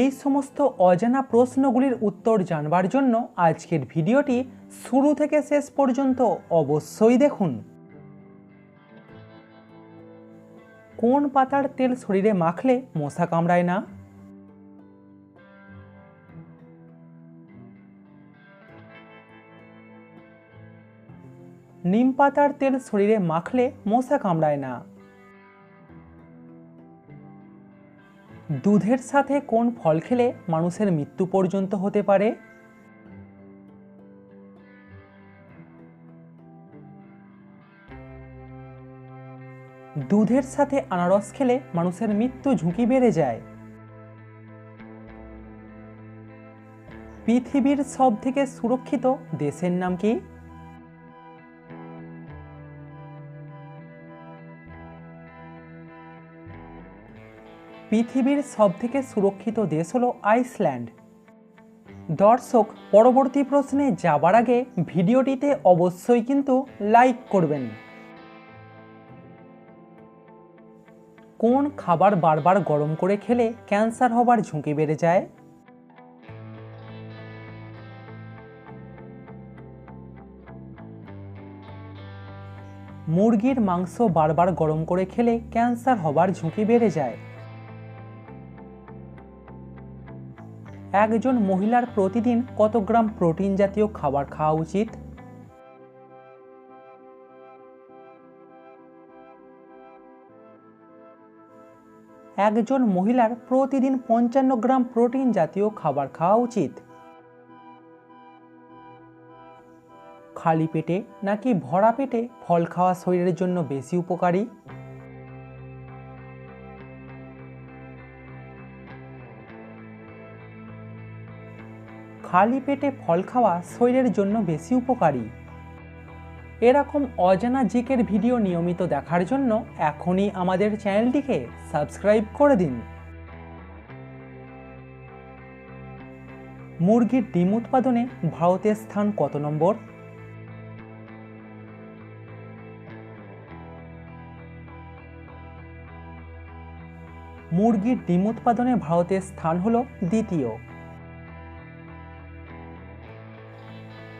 এই সমস্ত অজানা প্রশ্নগুলির উত্তর জানবার জন্য আজকের ভিডিওটি শুরু থেকে শেষ পর্যন্ত অবশ্যই দেখুন। কোন পাতার তেল শরীরে মাখলে মশা কামড়ায় না? নিম পাতার তেল শরীরে মাখলে মশা কামড়ায় না? দুধের সাথে কোন ফল খেলে মানুষের মৃত্যু পর্যন্ত হতে পারে? দুধের সাথে আনারস খেলে মানুষের মৃত্যু ঝুঁকি বেড়ে যায়। পৃথিবীর সব থেকে সুরক্ষিত দেশের নাম কি? পৃথিবীর সবথেকে সুরক্ষিত দেশ হলো আইসল্যান্ড। দর্শক, পরবর্তী প্রশ্নে যাবার আগে ভিডিওটিতে অবশ্যই কিন্তু লাইক করবেন। কোন খাবার বারবার গরম করে খেলে ক্যান্সার হবার ঝুঁকি বেড়ে যায়? মুরগির মাংস বারবার গরম করে খেলে ক্যান্সার হবার ঝুঁকি বেড়ে যায়। একজন মহিলার প্রতিদিন কত গ্রাম প্রোটিন জাতীয় খাবার খাওয়া উচিত? একজন মহিলার প্রতিদিন পঞ্চান্ন গ্রাম প্রোটিন জাতীয় খাবার খাওয়া উচিত? খালি পেটে নাকি ভরা পেটে ফল খাওয়া শরীরের জন্য বেশি উপকারী? খালি পেটে ফল খাওয়া শরীরের জন্য বেশি উপকারী। এরকম অজানা জিকের ভিডিও নিয়মিত দেখার জন্য এখনই আমাদের চ্যানেলটিকে সাবস্ক্রাইব করে দিন। মুরগির ডিম উৎপাদনে ভারতের স্থান কত নম্বর? মুরগির ডিম উৎপাদনে ভারতের স্থান হল দ্বিতীয়।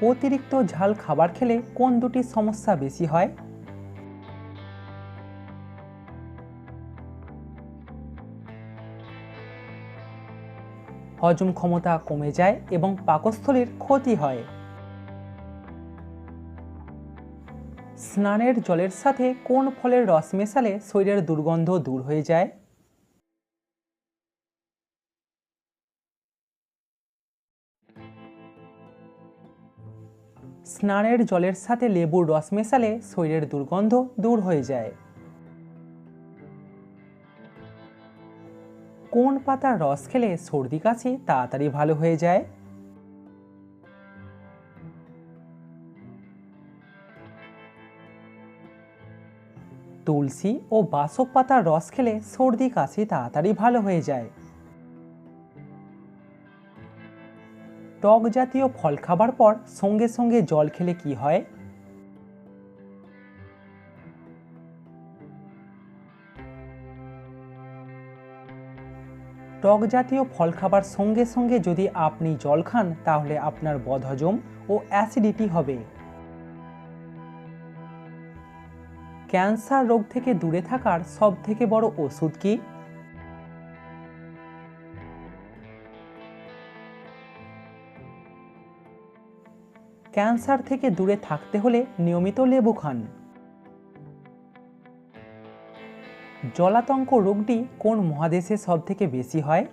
অতিরিক্ত ঝাল খাবার খেলে কোন দুটি সমস্যা বেশি হয়? হজম ক্ষমতা কমে যায় এবং পাকস্থলীর ক্ষতি হয়। স্নানের জলের সাথে কোন ফলের রস মেশালে শরীরের দুর্গন্ধ দূর হয়ে যায়? স্নানের জলের সাথে লেবুর রস মেশালে শরীরের দুর্গন্ধ দূর হয়ে যায়। কোন পাতার রস খেলে সর্দি কাশি তাড়াতাড়ি ভালো হয়ে যায়? তুলসী ও বাসক পাতার রস খেলে সর্দি কাশি তাড়াতাড়ি ভালো হয়ে যায়। টক জাতীয় ফল খাবার পর সঙ্গে সঙ্গে জল খেলে কি হয়? টক জাতীয় ফল খাবার সঙ্গে সঙ্গে যদি আপনি জল খান, তাহলে আপনার বদহজম ও অ্যাসিডিটি হবে। ক্যান্সার রোগ থেকে দূরে থাকার সব থেকে বড় ওষুধ কি? ক্যান্সার থেকে দূরে থাকতে হলে নিয়মিত লেবু খান। জলাতঙ্ক রোগটি কোন মহাদেশে সব থেকে বেশি হয়?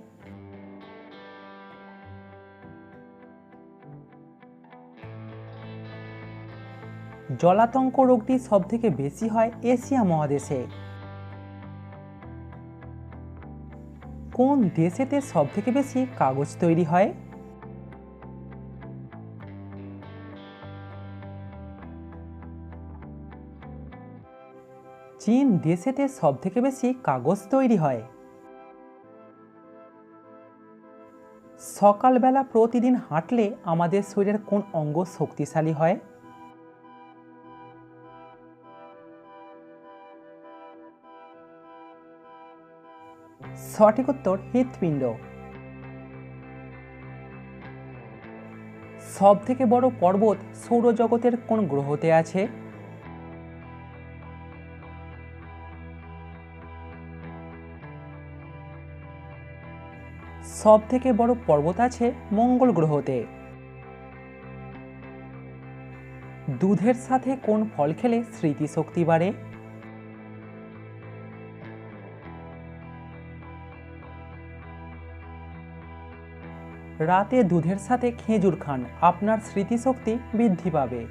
জলাতঙ্ক রোগটি সব থেকে বেশি হয় এশিয়া মহাদেশে। কোন দেশেতে সব থেকে বেশি কাগজ তৈরি হয়? চীন দেশেতে সবথেকে বেশি কাগজ তৈরি হয়। সকালবেলা প্রতিদিন হাঁটলে আমাদের শরীরের কোন অঙ্গ শক্তিশালী হয়? সঠিক উত্তর হৃৎপিণ্ড। সব থেকে বড় পর্বত সৌরজগতের কোন গ্রহতে আছে? সব থেকে বড় পর্বত আছে মঙ্গল গ্রহতে। দুধের সাথে কোন ফল খেলে স্মৃতিশক্তি বাড়ে? রাতে দুধের সাথে খেজুর খান, আপনার স্মৃতিশক্তি বৃদ্ধি পাবে।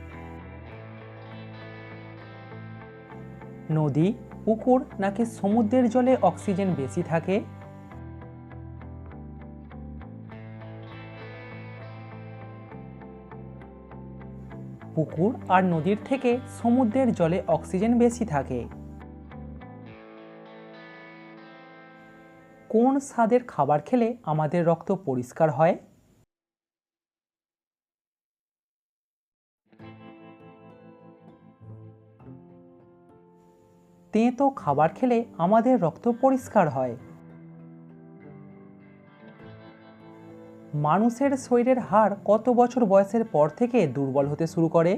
নদী, পুকুর নাকি সমুদ্রের জলে অক্সিজেন বেশি থাকে? পুকুর আর নদীর থেকে সমুদ্রের জলে অক্সিজেন বেশি থাকে। কোন স্বাদের খাবার খেলে আমাদের রক্ত পরিষ্কার হয়? তেঁতো খাবার খেলে আমাদের রক্ত পরিষ্কার হয়। মানুষের শরীরের হাড় কত বছর বয়সের পর থেকে দুর্বল হতে শুরু করে?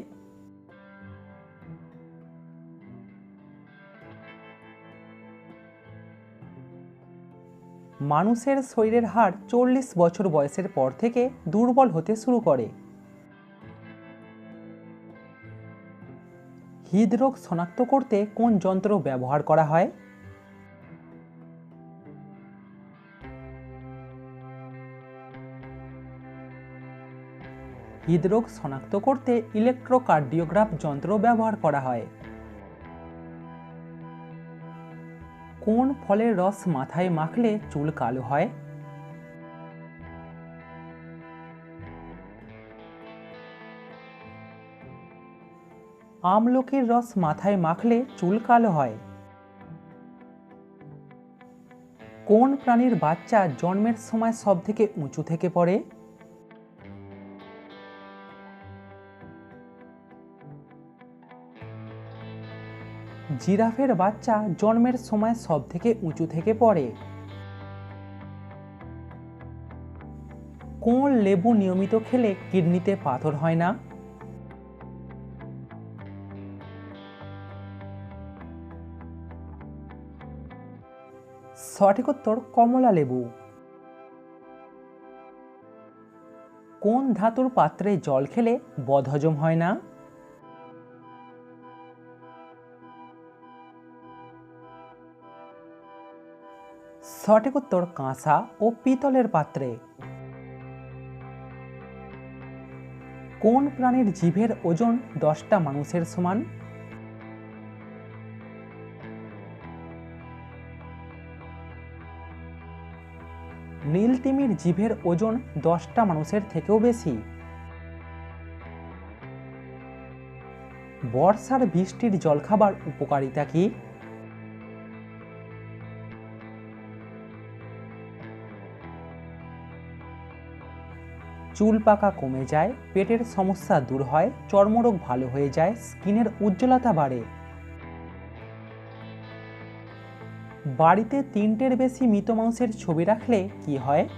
মানুষের শরীরের হাড় চল্লিশ বছর বয়সের পর থেকে দুর্বল হতে শুরু করে। হৃদরোগ শনাক্ত করতে কোন যন্ত্র ব্যবহার করা হয়? হৃদরোগ শনাক্ত করতে ইলেকট্রোকার্ডিওগ্রাফ যন্ত্র ব্যবহার করা হয়। কোন ফলের রস মাথায় মাখলে চুল কালো হয়? আমলকির রস মাথায় মাখলে চুল কালো হয়। কোন প্রাণীর বাচ্চা জন্মের সময় সব থেকে উঁচু থেকে পড়ে? জিরাফের বাচ্চা জন্মের সময় সব থেকে উঁচু থেকে পড়ে। কোন লেবু নিয়মিত খেলে কিডনিতে পাথর হয় না? সঠিক উত্তর কমলা লেবু। কোন ধাতুর পাত্রে জল খেলে বদহজম হয় না? সঠিক উত্তর কাঁসা ও পিতলের পাত্রে। কোন প্রাণীর জিভের ওজন দশটা মানুষের সমান? নীল তিমির জিভের ওজন দশটা মানুষের থেকেও বেশি। বর্ষার বৃষ্টির জলখাবার উপকারিতা কি? চুল পাকা কমে যায়, পেটের সমস্যা দূর হয়, চর্মরোগ ভালো হয়ে যায়, স্কিনের উজ্জ্বলতা বাড়ে। বাড়িতে তিনটের বেশি মৃত মাংসের ছবি রাখলে কি হয়?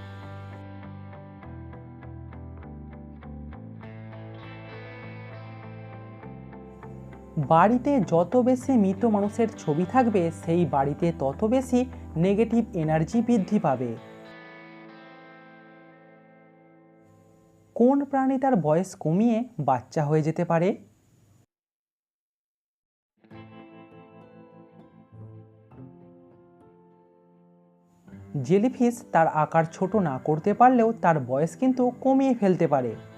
বাড়িতে যত বেশি মৃত মানুষের ছবি থাকবে, সেই বাড়িতে তত বেশি নেগেটিভ এনার্জি বৃদ্ধি পাবে। কোন প্রাণী তার বয়স কমিয়ে বাচ্চা হয়ে যেতে পারে? জেলিফিশ তার আকার ছোট না করতে পারলেও তার বয়স কিন্তু কমিয়ে ফেলতে পারে।